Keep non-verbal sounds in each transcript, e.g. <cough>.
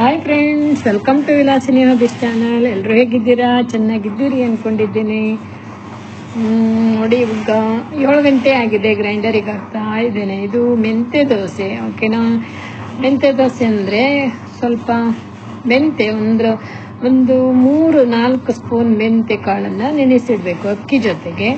Hi friends welcome to Vilasini hobbies channel ಎಲ್ಲರೂ ಹೇಗಿದ್ದೀರಾ? ಚೆನ್ನಾಗಿದ್ದೀರಿ ಅಂದ್ಕೊಂಡಿದ್ದೀನಿ ನೋಡಿ ಈಗ ಏಳು ಗಂಟೆ ಆಗಿದೆ ಗ್ರೈಂಡರಿಗೆ ಹಾಕ್ತಾ ಇದ್ದೇನೆ. ಇದು ಮೆಂತೆ ದೋಸೆ ಓಕೆನಾ ಮೆಂತೆ ದೋಸೆ ಅಂದರೆ ಸ್ವಲ್ಪ ಮೆಂತೆ ಒಂದು ಒಂದು ಮೂರು, ನಾಲ್ಕು ಸ್ಪೂನ್ ಮೆಂತೆ ಕಾಳನ್ನು ನೆನೆಸಿಡಬೇಕು ಅಕ್ಕಿ ಜೊತೆಗೆ.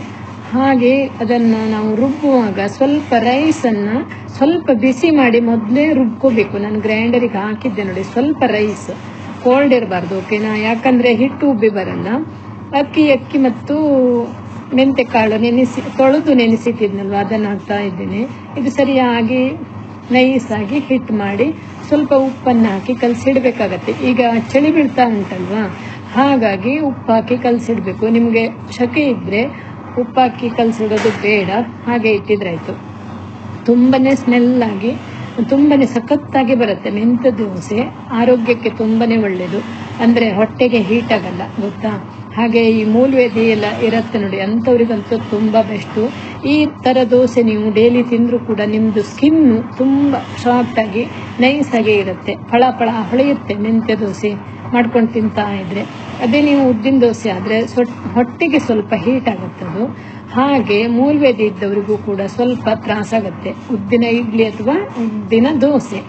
ಹಾಗೆ ಅದನ್ನು ನಾವು ರುಬ್ಬುವಾಗ ಸ್ವಲ್ಪ ರೈಸನ್ನು ಸ್ವಲ್ಪ ಬಿಸಿ ಮಾಡಿ ಮೊದಲೇ ರುಬ್ಕೋಬೇಕು. ನಾನು ಗ್ರೈಂಡರಿಗೆ ಹಾಕಿದ್ದೆ ನೋಡಿ, ಸ್ವಲ್ಪ ರೈಸ್ ಕೋಲ್ಡ್ ಇರಬಾರ್ದು ಓಕೆನಾ ಯಾಕಂದರೆ ಹಿಟ್ಟು ಉಬ್ಬಿ ಬರಲ್ಲ. ಅಕ್ಕಿ ಅಕ್ಕಿ ಮತ್ತು ಮೆಂತೆ ಕಾಳು ನೆನೆಸಿ, ತೊಳೆದು ನೆನೆಸಿಟ್ಟಿದ್ನಲ್ವ? ಅದನ್ನು ಹಾಕ್ತಾ ಇದ್ದೀನಿ. ಇದು ಸರಿಯಾಗಿ ನೈಸಾಗಿ ಹಿಟ್ಟು ಮಾಡಿ ಸ್ವಲ್ಪ ಉಪ್ಪನ್ನು ಹಾಕಿ ಕಲಸಿಡ್ಬೇಕಾಗತ್ತೆ. ಈಗ ಚಳಿ ಬೀಳ್ತಾ ಉಂಟಲ್ವಾ? ಹಾಗಾಗಿ ಉಪ್ಪು ಹಾಕಿ ಕಲಸಿಡ್ಬೇಕು. ನಿಮಗೆ ಶಕೆ ಇದ್ದರೆ ಉಪ್ಪು ಹಾಕಿ ಕಲಸಿಡೋದು ಬೇಡ. ಹಾಗೆ ಇಟ್ಟಿದ್ರಾಯ್ತು ತುಂಬನೇ ಸ್ಮೆಲ್ಲಾಗಿ ತುಂಬನೇ ಸಖತ್ತಾಗಿ ಬರುತ್ತೆ ಮೆಂತ್ಯ ದೋಸೆ. ಆರೋಗ್ಯಕ್ಕೆ ತುಂಬನೇ ಒಳ್ಳೆಯದು ಅಂದರೆ ಹೊಟ್ಟೆಗೆ ಹೀಟ್ ಆಗಲ್ಲ, ಗೊತ್ತಾ? ಹಾಗೆ ಈ ಮೂಲವೇದಿ ಎಲ್ಲ ಇರುತ್ತೆ ನೋಡಿ, ಅಂಥವ್ರಿಗಂತೂ ತುಂಬ ಬೆಸ್ಟು ಈ ಥರ ದೋಸೆ ನೀವು ಡೈಲಿ ತಿಂದರೂ ಕೂಡ ನಿಮ್ಮದು ಸ್ಕಿನ್ನು ತುಂಬ ಸಾಫ್ಟಾಗಿ ನೈಸಾಗೇ ಇರುತ್ತೆ. ಫಳ ಫಳ ಹೊಳೆಯುತ್ತೆ ಮೆಂತ್ಯ ದೋಸೆ. ಮಾಡ್ಕೊಂಡು ತಿಂತಾ ಇದ್ರೆ. ಅದೇ ನೀವು ಉದ್ದಿನ ದೋಸೆ ಆದರೆ ಸೊ ಹೊಟ್ಟೆಗೆ ಸ್ವಲ್ಪ ಹೀಟ್ ಆಗುತ್ತದು. ಹಾಗೆ ಮೂಲವೇದಿ ಇದ್ದವರಿಗೂ ಕೂಡ ಸ್ವಲ್ಪ ತ್ರಾಸಾಗುತ್ತೆ. ಉದ್ದಿನ ಇಡ್ಲಿ ಅಥವಾ ಉದ್ದಿನ ದೋಸೆ.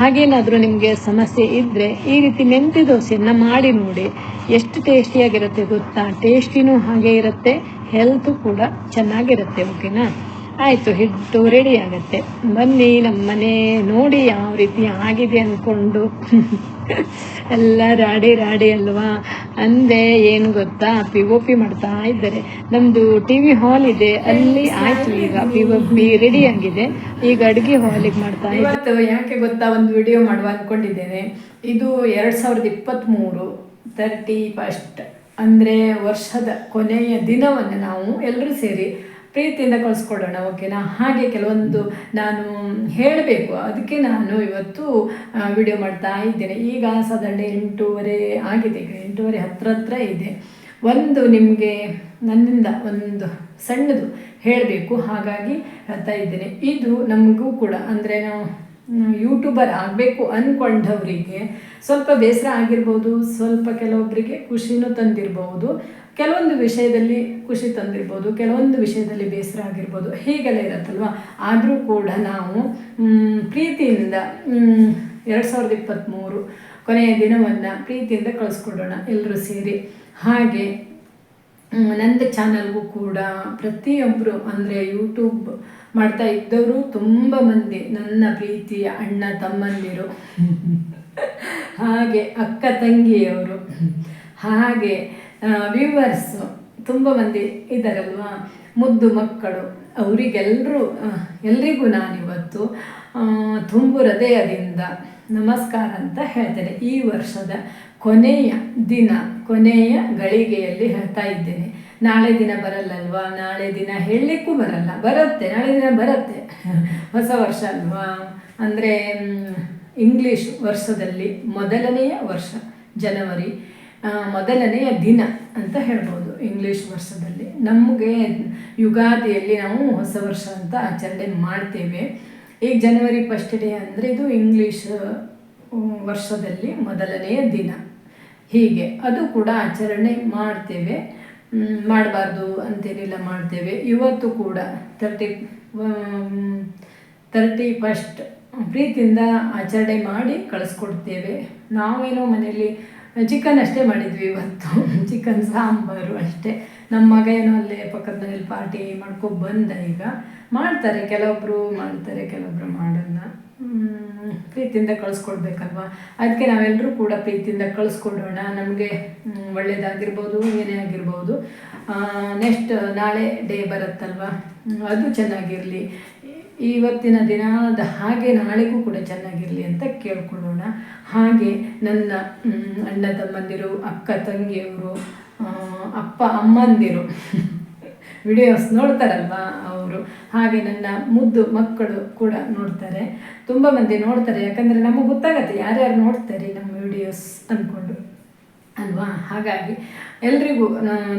ಹಾಗೇನಾದರೂ ನಿಮಗೆ ಸಮಸ್ಯೆ ಇದ್ದರೆ ಈ ರೀತಿ ಮೆಂತ್ಯ ದೋಸೆಯನ್ನು ಮಾಡಿ ನೋಡಿ. ಎಷ್ಟು ಟೇಸ್ಟಿಯಾಗಿರುತ್ತೆ ಗೊತ್ತಾ? ಟೇಸ್ಟಿನೂ ಹಾಗೆ ಇರುತ್ತೆ ಹೆಲ್ತ್ ಕೂಡ ಚೆನ್ನಾಗಿರುತ್ತೆ ಓಕೆನಾ ಆಯಿತು ಹಿಟ್ಟು ರೆಡಿ ಆಗುತ್ತೆ. ಬನ್ನಿ ನಮ್ಮ ಮನೆ, ನೋಡಿ ಯಾವ ರೀತಿ ಆಗಿದೆ ಅಂದ್ಕೊಂಡು ಎಲ್ಲ ರಾಡಿ ರಾಡಿ ಅಲ್ವಾ? ಅಂದೆ ಏನು ಗೊತ್ತಾ? ಪಿ ಒ ಪಿ ಮಾಡ್ತಾ ಇದ್ದಾರೆ. ನಮ್ಮದು ಟಿ ವಿ ಹಾಲ್ ಇದೆ. ಅಲ್ಲಿ ಆಯ್ತು ಈಗ. ಪಿ ಒ ಪಿ ರೆಡಿ ಆಗಿದೆ. ಈಗ ಅಡುಗೆ ಹಾಲಿಗೆ ಮಾಡ್ತಾ ಇವತ್ತು ಯಾಕೆ ಗೊತ್ತಾ? ಒಂದು ವಿಡಿಯೋ ಮಾಡುವ ಅಂದ್ಕೊಂಡಿದ್ದೇನೆ ಇದು ಎರಡು ಸಾವಿರದ ಇಪ್ಪತ್ತ್ಮೂರು ತರ್ಟಿ ಫಸ್ಟ್ ಅಂದರೆ ವರ್ಷದ ಕೊನೆಯ ದಿನವನ್ನು ನಾವು ಎಲ್ಲರೂ ಸೇರಿ ಪ್ರೀತಿಯಿಂದ ಕಳಿಸ್ಕೊಡೋಣ ಓಕೆನಾ ಹಾಗೆ ಕೆಲವೊಂದು ನಾನು ಹೇಳಬೇಕು. ಅದಕ್ಕೆ ನಾನು ಇವತ್ತು ವಿಡಿಯೋ ಮಾಡ್ತಾ ಇದ್ದೇನೆ. ಈಗ ಸಾಧಾರಣ ಎಂಟೂವರೆ ಆಗಿದೆ. ಈಗ ಎಂಟೂವರೆ ಹತ್ರ ಹತ್ರ ಇದೆ. ಒಂದು ನಿಮಗೆ ನನ್ನಿಂದ ಒಂದು ಸಣ್ಣದು ಹೇಳಬೇಕು. ಹಾಗಾಗಿ ಹೇಳ್ತಾ ಇದ್ದೇನೆ. ಇದು ನಮಗೂ ಕೂಡ, ಅಂದರೆ ನಾವು ಯೂಟ್ಯೂಬರ್ ಆಗಬೇಕು ಅಂದ್ಕೊಂಡವರಿಗೆ ಸ್ವಲ್ಪ ಬೇಸರ ಆಗಿರ್ಬೋದು, ಸ್ವಲ್ಪ ಕೆಲವೊಬ್ಬರಿಗೆ ಖುಷಿನೂ ತಂದಿರ್ಬೋದು. ಕೆಲವೊಂದು ವಿಷಯದಲ್ಲಿ ಖುಷಿ ತಂದಿರ್ಬೋದು ಕೆಲವೊಂದು ವಿಷಯದಲ್ಲಿ ಬೇಸರ ಆಗಿರ್ಬೋದು ಹೀಗೆಲ್ಲ ಇರುತ್ತಲ್ವ? ಆದರೂ ಕೂಡ ನಾವು ಪ್ರೀತಿಯಿಂದ ಎರಡು ಸಾವಿರದ ಇಪ್ಪತ್ತ್ಮೂರು ಕೊನೆಯ ದಿನವನ್ನು ಪ್ರೀತಿಯಿಂದ ಕಳಿಸ್ಕೊಡೋಣ ಎಲ್ಲರೂ ಸೇರಿ. ಹಾಗೆ ನಂದು ಚಾನಲ್ಗೂ ಕೂಡ ಪ್ರತಿಯೊಬ್ಬರು ಅಂದರೆ ಯೂಟ್ಯೂಬ್ ಮಾಡ್ತಾ ಇದ್ದವರು ತುಂಬ ಮಂದಿ ನನ್ನ ಪ್ರೀತಿಯ ಅಣ್ಣ ತಮ್ಮಂದಿರು. <laughs> ಹಾಗೆ ಅಕ್ಕ ತಂಗಿಯವರು. ಹಾಗೆ ವ್ಯೂವರ್ಸು ತುಂಬ ಮಂದಿ ಇದ್ದಾರಲ್ವಾ ಮುದ್ದು ಮಕ್ಕಳು ಅವರಿಗೆಲ್ಲರೂ ಎಲ್ರಿಗೂ ನಾನಿವತ್ತು ತುಂಬು ಹೃದಯದಿಂದ ನಮಸ್ಕಾರ ಅಂತ ಹೇಳ್ತೇನೆ. ಈ ವರ್ಷದ ಕೊನೆಯ ದಿನ, ಕೊನೆಯ ಗಳಿಗೆಯಲ್ಲಿ ಹೇಳ್ತಾ ಇದ್ದೇನೆ. ನಾಳೆ ದಿನ ಬರಲ್ಲಲ್ವಾ? ನಾಳೆ ದಿನ ಹೇಳಲಿಕ್ಕೂ ಬರಲ್ಲ. ಬರುತ್ತೆ, ನಾಳೆ ದಿನ ಬರುತ್ತೆ. ಹೊಸ ವರ್ಷ ಅಲ್ವಾ? ಅಂದರೆ ಇಂಗ್ಲೀಷ್ ವರ್ಷದಲ್ಲಿ ಮೊದಲನೆಯ ವರ್ಷ, ಜನವರಿ. ಮೊದಲನೆಯ ದಿನ ಅಂತ ಹೇಳ್ಬೋದು ಇಂಗ್ಲೀಷ್ ವರ್ಷದಲ್ಲಿ. ನಮಗೆ ಯುಗಾದಿಯಲ್ಲಿ ನಾವು ಹೊಸ ವರ್ಷ ಅಂತ ಆಚರಣೆ ಮಾಡ್ತೇವೆ. ಈಗ ಜನವರಿ ಫಸ್ಟ್ ಡೇ ಅಂದರೆ ಇದು ಇಂಗ್ಲೀಷ್ ವರ್ಷದಲ್ಲಿ ಮೊದಲನೆಯ ದಿನ. ಹೀಗೆ, ಅದು ಕೂಡ ಆಚರಣೆ ಮಾಡ್ತೇವೆ. ಮಾಡಬಾರ್ದು ಅಂತೇನಿಲ್ಲ ಮಾಡ್ತೇವೆ. ಇವತ್ತು ಕೂಡ ತರ್ಟಿ ತರ್ಟಿ ಫಸ್ಟ್ ಪ್ರೀತಿಯಿಂದ ಆಚರಣೆ ಮಾಡಿ ಕಳಿಸ್ಕೊಡ್ತೇವೆ. ನಾವೇನೋ ಮನೆಯಲ್ಲಿ ಚಿಕನ್ ಅಷ್ಟೇ ಮಾಡಿದ್ವಿ ಇವತ್ತು. <laughs> ಚಿಕನ್, ಸಾಂಬಾರು ಅಷ್ಟೇ. ನಮ್ಮ ಮಗ ಏನೋ ಅಲ್ಲೇ ಪಕ್ಕದ ಮನೇಲಿ ಪಾರ್ಟಿ ಮಾಡ್ಕೊಂಡು ಬಂದ ಈಗ. ಮಾಡ್ತಾರೆ ಕೆಲವೊಬ್ಬರು ಮಾಡ್ತಾರೆ ಕೆಲವೊಬ್ಬರು ಮಾಡಲ್ಲ. ಪ್ರೀತಿಯಿಂದ ಕಳಿಸ್ಕೊಡ್ಬೇಕಲ್ವಾ? ಅದಕ್ಕೆ ನಾವೆಲ್ಲರೂ ಕೂಡ ಪ್ರೀತಿಯಿಂದ ಕಳಿಸ್ಕೊಡೋಣ. ನಮಗೆ ಒಳ್ಳೇದಾಗಿರ್ಬೋದು, ಏನೇ ಆಗಿರ್ಬೋದು. ನೆಕ್ಸ್ಟ್ ನಾಳೆ ಡೇ ಬರುತ್ತಲ್ವಾ? ಅದು ಚೆನ್ನಾಗಿರಲಿ. ಇವತ್ತಿನ ದಿನದ ಹಾಗೆ ನಾಳೆಗೂ ಕೂಡ ಚೆನ್ನಾಗಿರಲಿ ಅಂತ ಕೇಳ್ಕೊಳ್ಳೋಣ. ಹಾಗೆ ನನ್ನ ಅಣ್ಣ ತಮ್ಮಂದಿರು, ಅಕ್ಕ ತಂಗಿಯವರು ಅಪ್ಪ ಅಮ್ಮಂದಿರು ವಿಡಿಯೋಸ್ ನೋಡ್ತಾರಲ್ವ ಅವರು? ಹಾಗೆ ನನ್ನ ಮುದ್ದು ಮಕ್ಕಳು ಕೂಡ ನೋಡ್ತಾರೆ. ತುಂಬ ಮಂದಿ ನೋಡ್ತಾರೆ, ಯಾಕಂದರೆ ನಮಗೆ ಗೊತ್ತಾಗತ್ತೆ ಯಾರ್ಯಾರು ನೋಡ್ತಾರೆ ನಮ್ಮ ವಿಡಿಯೋಸ್ ಅಂದ್ಕೊಂಡು ಅಲ್ವಾ? ಹಾಗಾಗಿ ಎಲ್ರಿಗೂ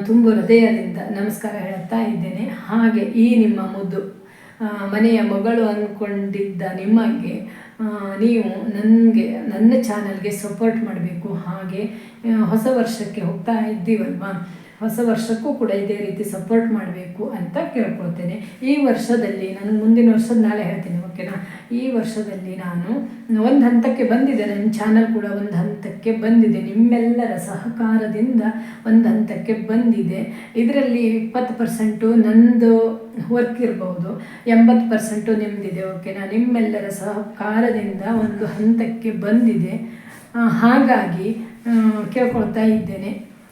ತುಂಬ ಹೃದಯದಿಂದ ನಮಸ್ಕಾರ ಹೇಳ್ತಾ ಇದ್ದೇನೆ. ಹಾಗೆ ಈ ನಿಮ್ಮ ಮುದ್ದು ಮನೆಯ ಮಗಳು ಅಂದ್ಕೊಂಡಿದ್ದ ನಿಮಗೆ ನೀವು ನನಗೆ, ನನ್ನ ಚಾನಲ್ಗೆ ಸಪೋರ್ಟ್ ಮಾಡಬೇಕು ಹಾಗೆ ಹೊಸ ವರ್ಷಕ್ಕೆ ಹೋಗ್ತಾ ಇದ್ದೀವಲ್ವಾ? ಹೊಸ ವರ್ಷಕ್ಕೂ ಕೂಡ ಇದೇ ರೀತಿ ಸಪೋರ್ಟ್ ಮಾಡಬೇಕು ಅಂತ ಕೇಳ್ಕೊಳ್ತೇನೆ. ಈ ವರ್ಷದಲ್ಲಿ ನಾನು ಮುಂದಿನ ವರ್ಷದ ನಾಳೆ ಹೇಳ್ತೀನಿ ಓಕೆನಾ ಈ ವರ್ಷದಲ್ಲಿ ನಾನು ಒಂದು ಹಂತಕ್ಕೆ ಬಂದಿದೆ ನನ್ನ ಚಾನಲ್ ಕೂಡ ಒಂದು ಹಂತಕ್ಕೆ ಬಂದಿದೆ. ನಿಮ್ಮೆಲ್ಲರ ಸಹಕಾರದಿಂದ ಒಂದು ಹಂತಕ್ಕೆ ಬಂದಿದೆ. ಇದರಲ್ಲಿ ಇಪ್ಪತ್ತು ಪರ್ಸೆಂಟು ನಂದು ವರ್ಕ್ ಇರಬಹುದು ಎಂಬತ್ತು ಪರ್ಸೆಂಟು ನಿಮ್ಮದಿದೆ ಓಕೆನಾ ನಿಮ್ಮೆಲ್ಲರ ಸಹಕಾರದಿಂದ ಒಂದು ಹಂತಕ್ಕೆ ಬಂದಿದೆ. ಹಾಗಾಗಿ ಕೇಳ್ಕೊಳ್ತಾ ಇದ್ದೇನೆ.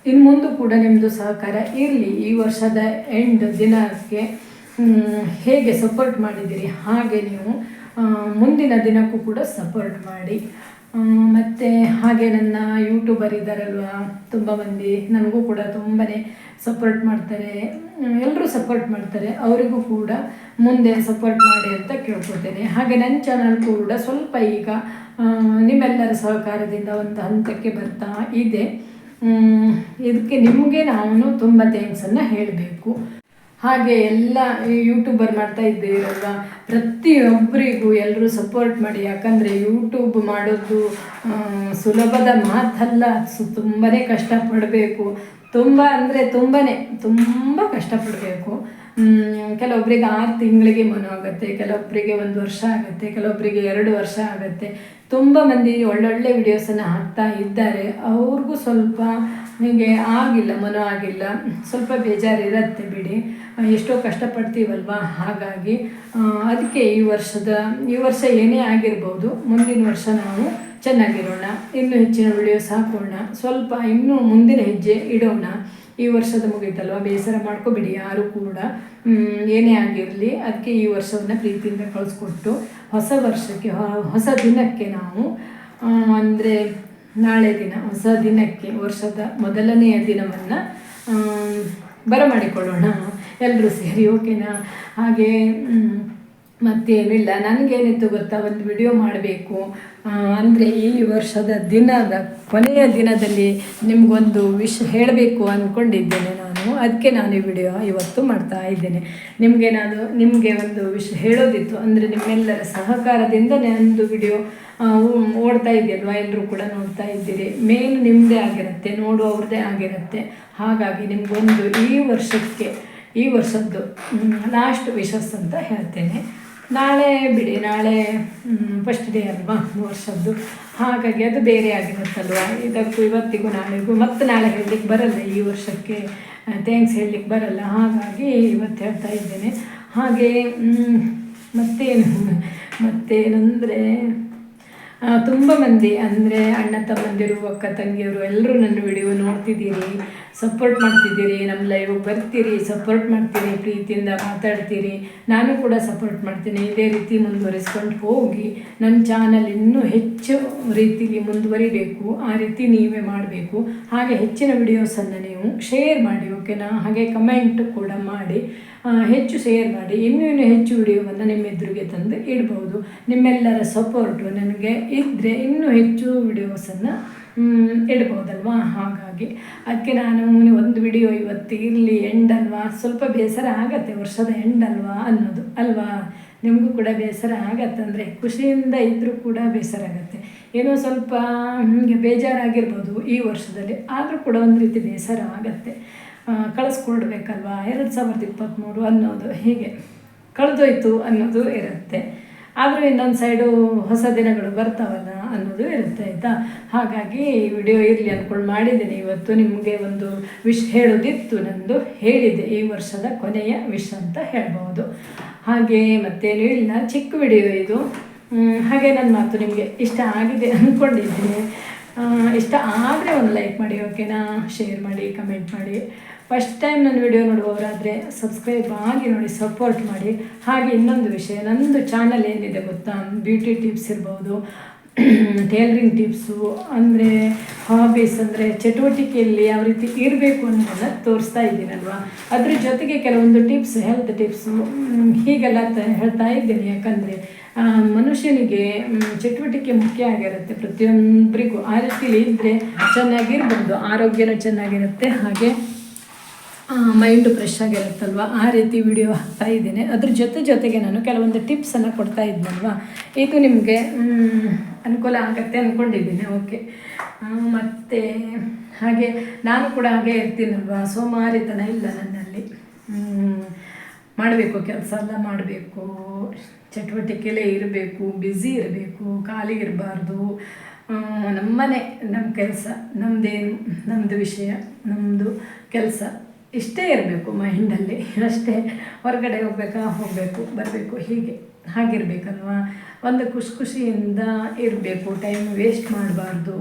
ಇನ್ನು ಮುಂದೆ ಕೂಡ ನಿಮ್ಮದು ಸಹಕಾರ ಇರಲಿ. ಈ ವರ್ಷದ ಎಂಡ್ ದಿನಕ್ಕೆ ಹೇಗೆ ಸಪೋರ್ಟ್ ಮಾಡಿದ್ದೀರಿ ಹಾಗೆ ನೀವು ಮುಂದಿನ ದಿನಕ್ಕೂ ಕೂಡ ಸಪೋರ್ಟ್ ಮಾಡಿ. ಮತ್ತು ಹಾಗೆ ನನ್ನ ಯೂಟ್ಯೂಬರ್ ಇದ್ದಾರಲ್ವ ತುಂಬ ಮಂದಿ ನನಗೂ ಕೂಡ ತುಂಬಾ ಸಪೋರ್ಟ್ ಮಾಡ್ತಾರೆ. ಎಲ್ಲರೂ ಸಪೋರ್ಟ್ ಮಾಡ್ತಾರೆ. ಅವರಿಗೂ ಕೂಡ ಮುಂದೆ ಸಪೋರ್ಟ್ ಮಾಡಿ ಅಂತ ಕೇಳ್ಕೊತೇನೆ ಹಾಗೆ ನನ್ನ ಚಾನಲ್ ಕೂಡ ಸ್ವಲ್ಪ ಈಗ ನಿಮ್ಮೆಲ್ಲರ ಸಹಕಾರದಿಂದ ಒಂದು ಹಂತಕ್ಕೆ ಬರ್ತಾ ಇದೆ. ಇದಕ್ಕೆ ನಿಮಗೆ ನಾನು ತುಂಬ ಥ್ಯಾಂಕ್ಸನ್ನು ಹೇಳಬೇಕು. ಹಾಗೆ ಎಲ್ಲ ಯೂಟ್ಯೂಬರ್ ಮಾಡ್ತಾ ಇದ್ದೀರಲ್ವ ಪ್ರತಿಯೊಬ್ಬರಿಗೂ ಎಲ್ಲರೂ ಸಪೋರ್ಟ್ ಮಾಡಿ, ಯಾಕಂದರೆ ಯೂಟ್ಯೂಬ್ ಮಾಡೋದು ಸುಲಭದ ಮಾತಲ್ಲ, ಸು ತುಂಬಾ ಕಷ್ಟಪಡಬೇಕು. ತುಂಬ ಅಂದರೆ ತುಂಬಾ ತುಂಬ ಕಷ್ಟಪಡಬೇಕು. ಕೆಲವೊಬ್ಬರಿಗೆ ಆರು ತಿಂಗಳಿಗೆ ಮನೋ ಆಗುತ್ತೆ ಕೆಲವೊಬ್ಬರಿಗೆ ಒಂದು ವರ್ಷ ಆಗುತ್ತೆ ಕೆಲವೊಬ್ಬರಿಗೆ ಎರಡು ವರ್ಷ ಆಗುತ್ತೆ. ತುಂಬ ಮಂದಿ ಒಳ್ಳೊಳ್ಳೆ ವಿಡಿಯೋಸನ್ನು ಹಾಕ್ತಾ ಇದ್ದಾರೆ. ಅವ್ರಿಗೂ ಸ್ವಲ್ಪ ನಿಮಗೆ ಆಗಿಲ್ಲ, ಮನೋ ಆಗಿಲ್ಲ. ಸ್ವಲ್ಪ ಬೇಜಾರಿರತ್ತೆ ಬಿಡಿ. ಎಷ್ಟೋ ಕಷ್ಟಪಡ್ತೀವಲ್ವ? ಹಾಗಾಗಿ ಅದಕ್ಕೆ ಈ ವರ್ಷದ, ಈ ವರ್ಷ ಏನೇ ಆಗಿರ್ಬೋದು, ಮುಂದಿನ ವರ್ಷ ನಾವು ಚೆನ್ನಾಗಿರೋಣ. ಇನ್ನೂ ಹೆಚ್ಚಿನ ವಿಡಿಯೋಸ್ ಹಾಕೋಣ. ಸ್ವಲ್ಪ ಇನ್ನೂ ಮುಂದಿನ ಹೆಜ್ಜೆ ಇಡೋಣ. ಈ ವರ್ಷದ ಮುಗೀತಲ್ವ? ಬೇಸರ ಮಾಡ್ಕೋಬೇಡಿ. ಯಾರು ಕೂಡ ಏನೇ ಆಗಿರಲಿ ಅದಕ್ಕೆ ಈ ವರ್ಷವನ್ನು ಪ್ರೀತಿಯಿಂದ ಕಳಿಸ್ಕೊಟ್ಟು ಹೊಸ ವರ್ಷಕ್ಕೆ ಹೊಸ ದಿನಕ್ಕೆ ನಾವು ಅಂದರೆ ನಾಳೆ ದಿನ, ಹೊಸ ದಿನಕ್ಕೆ, ವರ್ಷದ ಮೊದಲನೆಯ ದಿನವನ್ನು ಬರಮಾಡಿಕೊಳ್ಳೋಣ. ಎಲ್ಲರೂ ಸೇರಿ, ಓಕೆನಾ? ಹಾಗೆ ಮತ್ತೇನಿಲ್ಲ ನನಗೇನಿತ್ತು ಗೊತ್ತಾ? ಒಂದು ವಿಡಿಯೋ ಮಾಡಬೇಕು. ಅಂದರೆ ಈ ವರ್ಷದ ದಿನದ ಕೊನೆಯ ದಿನದಲ್ಲಿ ನಿಮಗೊಂದು ವಿಷ ಹೇಳಬೇಕು ಅಂದ್ಕೊಂಡಿದ್ದೇನೆ ನಾನು. ಅದಕ್ಕೆ ನಾನು ಈ ವಿಡಿಯೋ ಇವತ್ತು ಮಾಡ್ತಾ ಇದ್ದೇನೆ. ನಿಮಗೇನಾದರೂ ನಾನು ನಿಮಗೆ ಒಂದು ವಿಷಯ ಹೇಳೋದಿತ್ತು, ಅಂದರೆ ನಿಮ್ಮೆಲ್ಲರ ಸಹಕಾರದಿಂದ ನಂದು ವಿಡಿಯೋ ಓಡ್ತಾ ಇದೆಯಲ್ವಾ? ಎಲ್ಲರೂ ಕೂಡ ನೋಡ್ತಾ ಇದ್ದೀರಿ. ಮೇನ್ ನಿಮ್ಮದೇ ಆಗಿರುತ್ತೆ, ನೋಡುವವ್ರದ್ದೇ ಆಗಿರುತ್ತೆ. ಹಾಗಾಗಿ ನಿಮಗೊಂದು ಈ ವರ್ಷಕ್ಕೆ, ಈ ವರ್ಷದ್ದು ಲಾಸ್ಟ್ ವಿಶಸ್ ಅಂತ ಹೇಳ್ತೇನೆ. ನಾಳೆ ಬಿಡಿ, ನಾಳೆ ಫಸ್ಟ್ ಡೇ ಅಲ್ವಾ ವರ್ಷದ್ದು. ಹಾಗಾಗಿ ಅದು ಬೇರೆ ಆಗಿರುತ್ತಲ್ವಾ? ಇದಕ್ಕೂ ಇವತ್ತಿಗೂ ನಾಳೆಗೂ ಮತ್ತೆ ನಾಳೆ ಹೇಳಲಿಕ್ಕೆ ಬರಲ್ಲ, ಈ ವರ್ಷಕ್ಕೆ ಥ್ಯಾಂಕ್ಸ್ ಹೇಳಲಿಕ್ಕೆ ಬರಲ್ಲ. ಹಾಗಾಗಿ ಇವತ್ತು ಹೇಳ್ತಾ ಇದ್ದೇನೆ. ಹಾಗೆ ಮತ್ತೇನು, ಮತ್ತೇನೆಂದರೆ ತುಂಬ ಮಂದಿ, ಅಂದರೆ ಅಣ್ಣ ತಮ್ಮಂದಿರು, ಅಕ್ಕ ತಂಗಿಯವರು ಎಲ್ಲರೂ ನನ್ನ ವಿಡಿಯೋ ನೋಡ್ತಿದ್ದೀರಿ ಸಪೋರ್ಟ್ ಮಾಡ್ತಿದ್ದೀರಿ ನಮ್ಮ ಲೈವಿಗೆ ಬರ್ತೀರಿ ಸಪೋರ್ಟ್ ಮಾಡ್ತೀರಿ, ಪ್ರೀತಿಯಿಂದ ಮಾತಾಡ್ತೀರಿ, ನಾನು ಕೂಡ ಸಪೋರ್ಟ್ ಮಾಡ್ತೀನಿ. ಇದೇ ರೀತಿ ಮುಂದುವರಿಸ್ಕೊಂಡು ಹೋಗಿ ನನ್ನ ಚಾನಲ್ ಇನ್ನೂ ಹೆಚ್ಚು ರೀತಿಲಿ ಮುಂದುವರಿಬೇಕು, ಆ ರೀತಿ ನೀವೇ ಮಾಡಬೇಕು. ಹಾಗೆ ಹೆಚ್ಚಿನ ವಿಡಿಯೋಸನ್ನು ನೀವು ಶೇರ್ ಮಾಡಿ ಓಕೆನಾ ಹಾಗೆ ಕಮೆಂಟ್ ಕೂಡ ಮಾಡಿ. ಹೆಚ್ಚು ಶೇರ್ ಮಾಡಿ, ಇನ್ನೂ ಇನ್ನೂ ಹೆಚ್ಚು ವಿಡಿಯೋವನ್ನು ನಿಮ್ಮ ಎದುರಿಗೆ ತಂದು ಇಡ್ಬೋದು. ನಿಮ್ಮೆಲ್ಲರ ಸಪೋರ್ಟು ನನಗೆ ಇದ್ದರೆ ಇನ್ನೂ ಹೆಚ್ಚು ವಿಡಿಯೋಸನ್ನು ಇಡ್ಬೋದಲ್ವಾ? ಹಾಗಾಗಿ ಅದಕ್ಕೆ ನಾನು ಒಂದು ವಿಡಿಯೋ ಇವತ್ತು ಇರಲಿ ಎಂಡ್ ಅಲ್ವಾ? ಸ್ವಲ್ಪ ಬೇಸರ ಆಗತ್ತೆ ವರ್ಷದ ಎಂಡ್ ಅಲ್ವಾ ಅನ್ನೋದು, ಅಲ್ವಾ? ನಿಮಗೂ ಕೂಡ ಬೇಸರ ಆಗತ್ತೆ ಅಂದರೆ ಖುಷಿಯಿಂದ ಇದ್ದರೂ ಕೂಡ ಬೇಸರ ಆಗುತ್ತೆ. ಏನೋ ಸ್ವಲ್ಪ ಬೇಜಾರಾಗಿರ್ಬೋದು ಈ ವರ್ಷದಲ್ಲಿ, ಆದರೂ ಕೂಡ ಒಂದು ರೀತಿ ಬೇಸರ ಆಗತ್ತೆ. ಕಳಿಸ್ಕೊಡ್ಬೇಕಲ್ವಾ? ಎರಡು ಸಾವಿರದ ಇಪ್ಪತ್ತ್ಮೂರು ಅನ್ನೋದು ಹೀಗೆ? ಕಳೆದೋಯ್ತು ಅನ್ನೋದು ಇರುತ್ತೆ. ಆದರೂ ಇನ್ನೊಂದು ಸೈಡು ಹೊಸ ದಿನಗಳು ಬರ್ತಾವಲ್ಲ ಅನ್ನೋದು ಇರುತ್ತೆ, ಆಯಿತಾ? ಹಾಗಾಗಿ ವಿಡಿಯೋ ಇರಲಿ ಅಂದ್ಕೊಂಡು ಮಾಡಿದ್ದೀನಿ. ಇವತ್ತು ನಿಮಗೆ ಒಂದು ವಿಶ್ ಹೇಳೋದಿತ್ತು, ನಂದು ಹೇಳಿದೆ. ಈ ವರ್ಷದ ಕೊನೆಯ ವಿಶ್ ಅಂತ ಹೇಳ್ಬೋದು. ಹಾಗೆ ಮತ್ತೇನು ಇಲ್ಲ, ಚಿಕ್ಕ ವಿಡಿಯೋ ಇದು. ಹಾಗೆ ನನ್ನ ಮಾತು ನಿಮಗೆ ಇಷ್ಟ ಆಗಿದೆ ಅಂದ್ಕೊಂಡಿದ್ದೀನಿ ಇಷ್ಟ ಆದರೆ ಒಂದು ಲೈಕ್ ಮಾಡಿ ಓಕೆನಾ ಶೇರ್ ಮಾಡಿ ಕಮೆಂಟ್ ಮಾಡಿ. ಫಸ್ಟ್ ಟೈಮ್ ನನ್ನ ವಿಡಿಯೋ ನೋಡುವವರಾದರೆ ಸಬ್ಸ್ಕ್ರೈಬ್ ಆಗಿ ನೋಡಿ ಸಪೋರ್ಟ್ ಮಾಡಿ. ಹಾಗೆ ಇನ್ನೊಂದು ವಿಷಯ ನನ್ನದು ಚಾನಲ್ ಏನಿದೆ ಗೊತ್ತಾ? ಬ್ಯೂಟಿ ಟಿಪ್ಸ್ ಇರ್ಬೋದು ಟೇಲರಿಂಗ್ ಟಿಪ್ಸು ಅಂದರೆ ಹಾಬೀಸ್ ಅಂದರೆ ಚಟುವಟಿಕೆಯಲ್ಲಿ ಯಾವ ರೀತಿ ಇರಬೇಕು ಅನ್ನೋದನ್ನ ತೋರಿಸ್ತಾ ಇದ್ದೀನಲ್ವಾ? ಅದ್ರ ಜೊತೆಗೆ ಕೆಲವೊಂದು ಟಿಪ್ಸ್ ಹೆಲ್ತ್ ಟಿಪ್ಸು ಹೀಗೆಲ್ಲ ಹೇಳ್ತಾ ಇದ್ದೀನಿ. ಯಾಕಂದರೆ ಮನುಷ್ಯನಿಗೆ ಚಟುವಟಿಕೆ ಮುಖ್ಯ ಆಗಿರುತ್ತೆ. ಪ್ರತಿಯೊಬ್ಬರಿಗೂ ಆ ರೀತಿಲಿ ಇದ್ದರೆ ಚೆನ್ನಾಗಿರ್ಬೋದು, ಆರೋಗ್ಯನೂ ಚೆನ್ನಾಗಿರುತ್ತೆ. ಹಾಗೆ ಮೈಂಡು ಫ್ರೆಶ್ ಆಗಿರುತ್ತಲ್ವ? ಆ ರೀತಿ ವಿಡಿಯೋ ಹಾಕ್ತಾ ಇದ್ದೀನಿ. ಅದ್ರ ಜೊತೆ ಜೊತೆಗೆ ನಾನು ಕೆಲವೊಂದು ಟಿಪ್ಸನ್ನು ಕೊಡ್ತಾ ಇದ್ನಲ್ವ? ಇದು ನಿಮಗೆ ಅನುಕೂಲ ಆಗುತ್ತೆ ಅಂದ್ಕೊಂಡಿದ್ದೀನಿ ಓಕೆ ಮತ್ತು ಹಾಗೆ ನಾನು ಕೂಡ ಹಾಗೆ ಇರ್ತೀನಲ್ವ? ಸೋಮಾರಿತನ ಇಲ್ಲ ನನ್ನಲ್ಲಿ. ಮಾಡಬೇಕು ಕೆಲಸ ಎಲ್ಲ ಮಾಡಬೇಕು. ಚಟುವಟಿಕೆಯಲ್ಲೇ ಇರಬೇಕು ಬ್ಯುಸಿ ಇರಬೇಕು ಖಾಲಿ ಇರಬಾರ್ದು ನಮ್ಮನೆ ನಮ್ಮ ಕೆಲಸ ನಮ್ಮದೇನು ನಮ್ಮದು ವಿಷಯ ನಮ್ಮದು ಕೆಲಸ. ಇಷ್ಟೇ ಇರಬೇಕು ಮೈಂಡಲ್ಲಿ. ಅಷ್ಟೇ ಹೊರಗಡೆ ಹೋಗ್ಬೇಕಾ, ಹೋಗಬೇಕು, ಬರಬೇಕು, ಹೀಗೆ, ಹಾಗಿರ್ಬೇಕಲ್ವ? ಒಂದು ಖುಷಿ ಖುಷಿಯಿಂದ ಇರಬೇಕು ಟೈಮ್ ವೇಸ್ಟ್ ಮಾಡಬಾರ್ದು.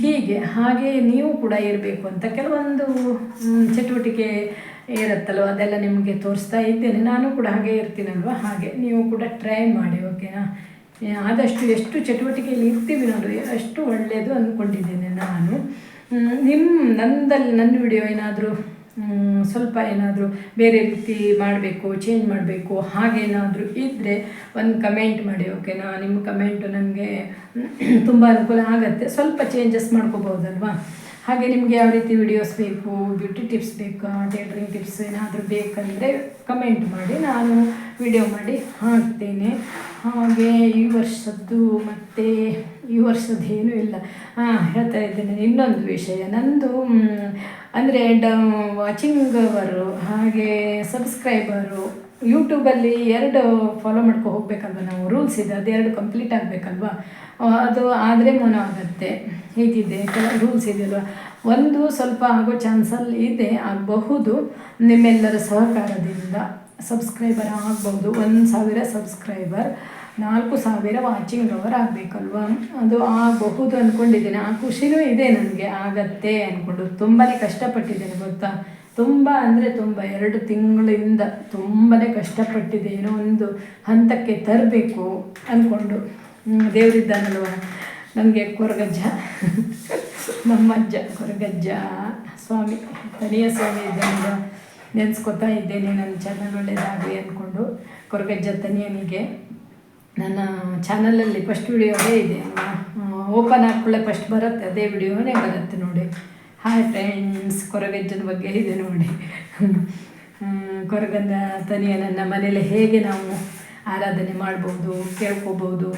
ಹೀಗೆ, ಹಾಗೆ ನೀವು ಕೂಡ ಇರಬೇಕು ಅಂತ ಕೆಲವೊಂದು ಚಟುವಟಿಕೆ ಇರುತ್ತಲ್ವ? ಅದೆಲ್ಲ ನಿಮಗೆ ತೋರಿಸ್ತಾ ಇದ್ದೇನೆ. ನಾನು ಕೂಡ ಹಾಗೆ ಇರ್ತೀನಲ್ವ? ಹಾಗೆ ನೀವು ಕೂಡ ಟ್ರೈ ಮಾಡಿ ಓಕೆನಾ ಆದಷ್ಟು ಎಷ್ಟು ಚಟುವಟಿಕೆಯಲ್ಲಿ ಇರ್ತೀವಿ ನೋಡಿ ಅಷ್ಟು ಒಳ್ಳೆಯದು ಅಂದ್ಕೊಂಡಿದ್ದೇನೆ ನಾನು. ನಿಮ್ಮ ನಂದಲ್ಲಿ ನನ್ನ ವಿಡಿಯೋ ಏನಾದರೂ ಸ್ವಲ್ಪ ಏನಾದರೂ ಬೇರೆ ರೀತಿ ಮಾಡಬೇಕು ಚೇಂಜ್ ಮಾಡಬೇಕು ಹಾಗೇನಾದರೂ ಇದ್ದರೆ ಒಂದು ಕಮೆಂಟ್ ಮಾಡಿ ಓಕೆನಾ ನಿಮ್ಮ ಕಮೆಂಟು ನನಗೆ ತುಂಬ ಅನುಕೂಲ ಆಗುತ್ತೆ. ಸ್ವಲ್ಪ ಚೇಂಜಸ್ ಮಾಡ್ಕೋಬೋದಲ್ವಾ ಹಾಗೆ ನಿಮಗೆ ಯಾವ ರೀತಿ ವಿಡಿಯೋಸ್ ಬೇಕು ಬ್ಯೂಟಿ ಟಿಪ್ಸ್ ಬೇಕಾ ಟೇಲರಿಂಗ್ ಟಿಪ್ಸ್ ಏನಾದರೂ ಬೇಕಂದರೆ ಕಮೆಂಟ್ ಮಾಡಿ, ನಾನು ವಿಡಿಯೋ ಮಾಡಿ ಹಾಕ್ತೇನೆ. ಹಾಗೆ ಈ ವರ್ಷದ್ದು ಮತ್ತು ಈ ವರ್ಷದ್ದು ಏನೂ ಇಲ್ಲ. ಹಾಂ, ಹೇಳ್ತಾ ಇದ್ದೇನೆ. ಇನ್ನೊಂದು ವಿಷಯ. ನಂದು ಅಂದರೆ ಡ ವಾಚಿಂಗ್ ಅವರು, ಹಾಗೆ ಸಬ್ಸ್ಕ್ರೈಬರು ಯೂಟ್ಯೂಬಲ್ಲಿ ಎರಡು ಫಾಲೋ ಮಾಡ್ಕೊ ಹೋಗ್ಬೇಕಲ್ವ ನಾವು? ರೂಲ್ಸ್ ಇದೆ. ಅದೆರಡು ಕಂಪ್ಲೀಟ್ ಆಗಬೇಕಲ್ವ? ಅದು ಆದರೆ ಮೋನ ಆಗುತ್ತೆ. ಹೀಗಿದೆ ಕೆಲವು ರೂಲ್ಸ್ ಇದೆಯಲ್ವ ಒಂದು ಸ್ವಲ್ಪ ಆಗೋ ಚಾನ್ಸಲ್ಲಿ ಇದೆ, ಆಗಬಹುದು. ನಿಮ್ಮೆಲ್ಲರ ಸಹಕಾರದಿಂದ ಸಬ್ಸ್ಕ್ರೈಬರ್ ಆಗ್ಬೋದು ಒಂದು ಸಾವಿರ ಸಬ್ಸ್ಕ್ರೈಬರ್ ನಾಲ್ಕು ಸಾವಿರ ವಾಚಿಂಗ್ ಅವರ್ ಆಗಬೇಕಲ್ವ? ಅದು ಆಗಬಹುದು ಅಂದ್ಕೊಂಡಿದ್ದೀನಿ ಆ ಖುಷಿನೂ ಇದೆ ನನಗೆ. ಆಗತ್ತೆ ಅಂದ್ಕೊಂಡು ತುಂಬಾ ಕಷ್ಟಪಟ್ಟಿದ್ದೇನೆ, ಗೊತ್ತಾ? ತುಂಬ ಅಂದರೆ ತುಂಬ. ಎರಡು ತಿಂಗಳಿಂದ ತುಂಬಾ ಕಷ್ಟಪಟ್ಟಿದೆ ಏನೋ ಒಂದು ಹಂತಕ್ಕೆ ತರಬೇಕು ಅಂದ್ಕೊಂಡು ದೇವರಿದ್ದಾನಲ್ವ? ನನಗೆ ಕೊರಗಜ್ಜ. ನಮ್ಮಜ್ಜ, ಕೊರಗಜ್ಜ. ಸ್ವಾಮಿ, ತನಿಯ ಸ್ವಾಮಿ ಇದ್ದಾನಲ್ವ? ನೆನೆಸ್ಕೊತಾ ಇದ್ದೇನೆ ನನ್ನ ಚಾನಲ್ ಒಳ್ಳೆಯದಾಗಲಿ ಅಂದ್ಕೊಂಡು ಕೊರಗಜ್ಜ ತನಿಯನಿಗೆ. ನನ್ನ ಚಾನಲಲ್ಲಿ ಫಸ್ಟ್ ವಿಡಿಯೋದೇ ಇದೆ ಓಪನ್ ಹಾಕ್ಕೊಳ್ಳೆ ಫಸ್ಟ್ ಬರುತ್ತೆ, ಅದೇ ವಿಡಿಯೋನೇ ಬರುತ್ತೆ ನೋಡಿ. ಹಾಯ್ ಫ್ರೆಂಡ್ಸ್ ಕೊರಗಜ್ಜನ ಬಗ್ಗೆ ಇದೆ ನೋಡಿ. ಕೊರಗನ್ನ ತನಿಯ ನನ್ನ ಮನೇಲಿ ಹೇಗೆ ನಾವು ಆರಾಧನೆ ಮಾಡ್ಬೋದು, ಕೇಳ್ಕೊಬೋದು,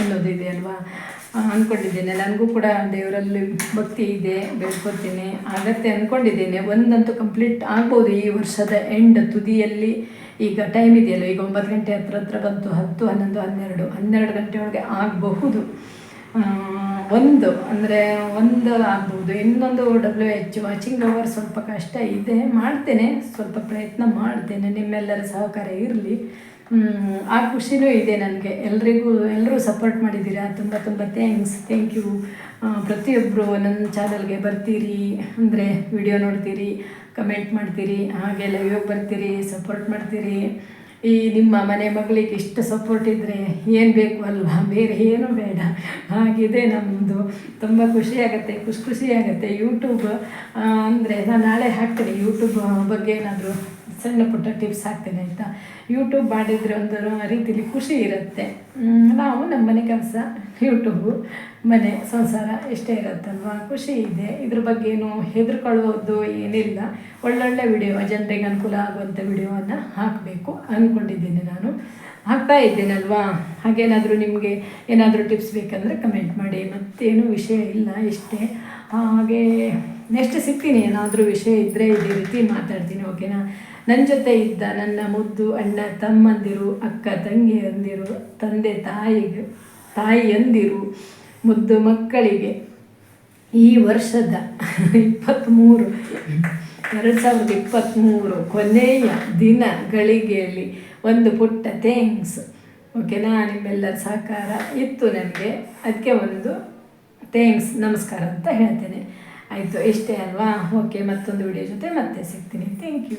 ಅನ್ನೋದಿದೆ ಅಲ್ವಾ? ಅಂದ್ಕೊಂಡಿದ್ದೇನೆ ನನಗೂ ಕೂಡ ದೇವರಲ್ಲಿ ಭಕ್ತಿ ಇದೆ ಬೆಳ್ಕೊತೀನಿ ಆಗತ್ತೆ ಅಂದ್ಕೊಂಡಿದ್ದೇನೆ ಒಂದಂತೂ ಕಂಪ್ಲೀಟ್ ಆಗ್ಬೋದು ಈ ವರ್ಷದ ಎಂಡ್ ತುದಿಯಲ್ಲಿ. ಈಗ ಟೈಮ್ ಇದೆಯಲ್ಲ, ಈಗ ಒಂಬತ್ತು ಗಂಟೆ ಹತ್ರ ಹತ್ರ ಬಂತು. ಹತ್ತು, ಹನ್ನೊಂದು, ಹನ್ನೆರಡು. ಹನ್ನೆರಡು ಗಂಟೆ ಒಳಗೆ ಆಗಬಹುದು. ಒಂದು, ಅಂದರೆ ಒಂದು ಆಗ್ಬೋದು. ಇನ್ನೊಂದು ಡಬ್ಲ್ಯೂ ಎಚ್ ವಾಚಿಂಗ್ ಅವರ್ ಸ್ವಲ್ಪ ಕಷ್ಟ ಇದೆ. ಮಾಡ್ತೇನೆ. ಸ್ವಲ್ಪ ಪ್ರಯತ್ನ ಮಾಡ್ತೇನೆ. ನಿಮ್ಮೆಲ್ಲರ ಸಹಕಾರ ಇರಲಿ. ಆ ಖುಷಿನೂ ಇದೆ ನನಗೆ. ಎಲ್ರಿಗೂ ಎಲ್ಲರೂ ಸಪೋರ್ಟ್ ಮಾಡಿದ್ದೀರಾ? ತುಂಬ ತುಂಬ ಥ್ಯಾಂಕ್ಸ್ ಥ್ಯಾಂಕ್ ಯು ಪ್ರತಿಯೊಬ್ಬರು ನನ್ನ ಚಾನಲ್ಗೆ ಬರ್ತೀರಿ, ಅಂದರೆ ವಿಡಿಯೋ ನೋಡ್ತೀರಿ ಕಮೆಂಟ್ ಮಾಡ್ತೀರಿ, ಹಾಗೆ ಲೈವ್ ಬರ್ತೀರಿ ಸಪೋರ್ಟ್ ಮಾಡ್ತೀರಿ. ಈ ನಿಮ್ಮ ಮನೆ ಮಗಳಿಗೆ ಇಷ್ಟು ಸಪೋರ್ಟ್ ಇದ್ದರೆ ಏನು ಬೇಕು ಅಲ್ವಾ? ಬೇರೆ ಏನೂ ಬೇಡ. ಹಾಗಿದೆ ನಮ್ಮದು ತುಂಬ ಖುಷಿಯಾಗತ್ತೆ ಖುಷಿ ಖುಷಿಯಾಗತ್ತೆ ಯೂಟ್ಯೂಬ್ ಅಂದರೆ ನಾನು ನಾಳೆ ಹಾಕ್ತೀನಿ ಯೂಟ್ಯೂಬ್ ಬಗ್ಗೆ ಏನಾದರೂ ಸಣ್ಣ ಪುಟ್ಟ ಟಿಪ್ಸ್ ಹಾಕ್ತೇನೆ ಆಯಿತಾ? ಯೂಟ್ಯೂಬ್ ಮಾಡಿದರೆ ಒಂದು ರೀತಿಲಿ ಖುಷಿ ಇರುತ್ತೆ. ನಾವು ನಮ್ಮ ಮನೆ ಕೆಲಸ ಯೂಟ್ಯೂಬು ಮನೆ ಸಂಸಾರ ಇಷ್ಟೇ ಇರುತ್ತಲ್ವಾ? ಖುಷಿ ಇದೆ. ಇದ್ರ ಬಗ್ಗೆ ಏನು ಹೆದರ್ಕೊಳ್ಳೋದು ಏನಿಲ್ಲ. ಒಳ್ಳೊಳ್ಳೆ ವಿಡಿಯೋ ಜನರಿಗೆ ಅನುಕೂಲ ಆಗುವಂಥ ವಿಡಿಯೋವನ್ನು ಹಾಕಬೇಕು ಅಂದ್ಕೊಂಡಿದ್ದೀನಿ ನಾನು. ಹಾಕ್ತಾ ಇದ್ದೇನಲ್ವಾ? ಹಾಗೇನಾದರೂ ನಿಮಗೆ ಏನಾದರೂ ಟಿಪ್ಸ್ ಬೇಕಂದರೆ ಕಮೆಂಟ್ ಮಾಡಿ. ಮತ್ತೇನು ವಿಷಯ ಇಲ್ಲ, ಇಷ್ಟೇ. ಹಾಗೆ ನೆಕ್ಸ್ಟ್ ಸಿಗ್ತೀನಿ. ಏನಾದರೂ ವಿಷಯ ಇದ್ದರೆ ಇದೇ ರೀತಿ ಮಾತಾಡ್ತೀನಿ ಓಕೆನಾ ನನ್ನ ಜೊತೆ ಇದ್ದ ನನ್ನ ಮುದ್ದು ಅಣ್ಣ, ತಮ್ಮಂದಿರು, ಅಕ್ಕ, ತಂಗಿಯಂದಿರು, ತಂದೆ ತಾಯಿಗೆ, ತಾಯಿಯಂದಿರು ಮುದ್ದು ಮಕ್ಕಳಿಗೆ. ಈ ವರ್ಷದ ಇಪ್ಪತ್ತ್ಮೂರು ಎರಡು ಸಾವಿರದ ಇಪ್ಪತ್ತ್ಮೂರು ಕೊನೆಯ ದಿನ ಗಳಿಗೆಯಲ್ಲಿ ಒಂದು ಪುಟ್ಟ ಥ್ಯಾಂಕ್ಸ್. ಓಕೆನಾ ನಿಮ್ಮೆಲ್ಲರ ಸಹಕಾರ ಇತ್ತು ನನಗೆ. ಅದಕ್ಕೆ ಒಂದು ಥ್ಯಾಂಕ್ಸ್, ನಮಸ್ಕಾರ ಅಂತ ಹೇಳ್ತೇನೆ. ಆಯಿತು ಇಷ್ಟೇ ಅಲ್ವಾ? ಓಕೆ ಮತ್ತೊಂದು ವಿಡಿಯೋ ಜೊತೆ ಮತ್ತೆ ಸಿಗ್ತೀನಿ. Thank you